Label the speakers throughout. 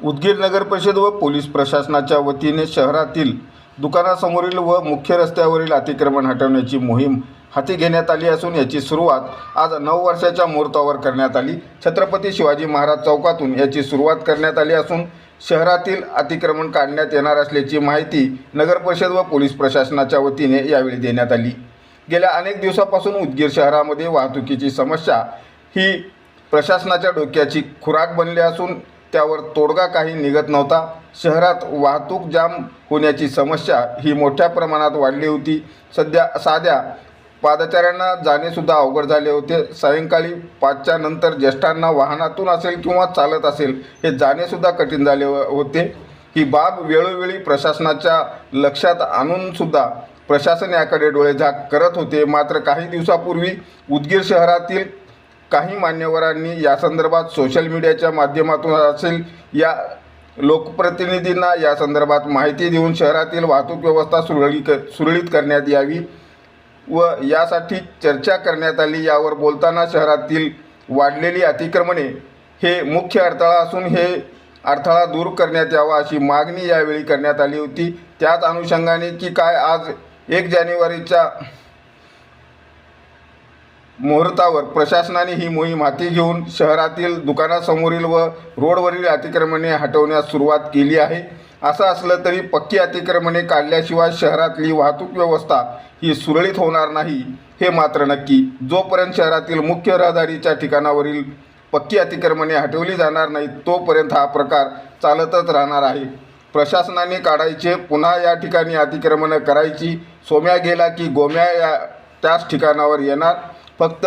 Speaker 1: उदगीर नगर परिषद व पोलीस प्रशासनाच्या वतीने शहरातील दुकानासमोरील व मुख्य रस्त्यावरील अतिक्रमण हटवण्याची मोहीम हाती घेण्यात आली असून याची सुरुवात आज नऊ वर्षाच्या मुहूर्तावर करण्यात आली. छत्रपती शिवाजी महाराज चौकातून याची सुरुवात करण्यात आली असून शहरातील अतिक्रमण काढण्यात येणार असल्याची माहिती नगर परिषद व पोलीस प्रशासनाच्या वतीने यावेळी देण्यात आली. गेल्या अनेक दिवसापासून उदगीर शहरामध्ये वाहतुकीची समस्या ही प्रशासनाच्या डोक्याची खुराक बनली असून त्यावर तोडगा काही निघत नव्हता. शहरात वाहतूक जाम होण्याची समस्या ही मोठ्या प्रमाणात वाढली होती. सध्या साध्या पादचाऱ्यांना जाणेसुद्धा अवघड झाले होते. सायंकाळी पाचच्या नंतर ज्येष्ठांना वाहनातून असेल किंवा चालत असेल हे जाणेसुद्धा कठीण झाले होते. ही बाब वेळोवेळी प्रशासनाच्या लक्षात आणूनसुद्धा प्रशासन याकडे डोळेझाक करत होते. मात्र काही दिवसापूर्वी उदगीर शहरातील काही मान्यवरांनी या संदर्भात सोशल मीडियाच्या माध्यमातून असेल या लोकप्रतिनिधींना या संदर्भात माहिती देऊन शहरातील वाहतूक व्यवस्था सुरळी कर सुरळीत करण्यात यावी व यासाठी चर्चा करण्यात आली. यावर बोलताना शहरातील वाढलेली अतिक्रमणे हे मुख्य अडथळा असून हे अडथळा दूर करण्यात यावा अशी मागणी यावेळी करण्यात आली होती. त्याच अनुषंगाने की काय आज एक जानेवारीच्या मुहूर्तावर प्रशासनाने ही मोहीम हाती घेऊन शहरातील दुकानासमोरील व रोडवरील अतिक्रमणे हटवण्यास सुरुवात केली आहे. असं असलं तरी पक्की अतिक्रमणे काढल्याशिवाय शहरातली वाहतूक व्यवस्था ही सुरळीत होणार नाही हे मात्र नक्की. जोपर्यंत शहरातील मुख्य रहदारीच्या ठिकाणावरील पक्की अतिक्रमणे हटवली जाणार नाहीत तोपर्यंत हा प्रकार चालतच राहणार आहे. प्रशासनाने काढायचे पुन्हा या ठिकाणी अतिक्रमणं करायची सोम्या गेला की गोम्या या त्याच ठिकाणावर येणार. फक्त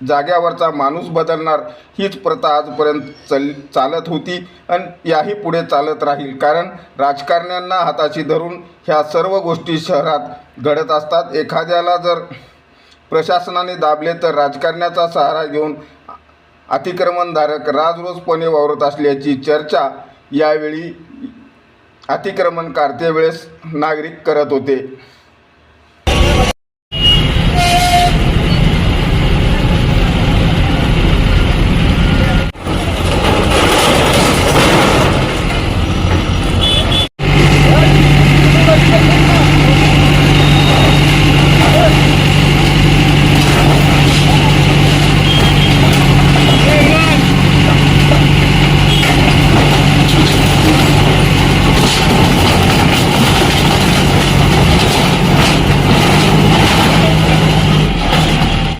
Speaker 1: जाग्यावरचा माणूस बदलणार हीच प्रथा आजपर्यंत चल चालत होती आणि याही पुढे चालत राहील. कारण राजकारण्यांना हाताशी धरून ह्या सर्व गोष्टी शहरात घडत असतात. एखाद्याला जर प्रशासनाने दाबले तर राजकारण्याचा सहारा घेऊन अतिक्रमणधारक राजरोजपणे वावरत असल्याची चर्चा यावेळी अतिक्रमण वेळेस नागरिक करत होते.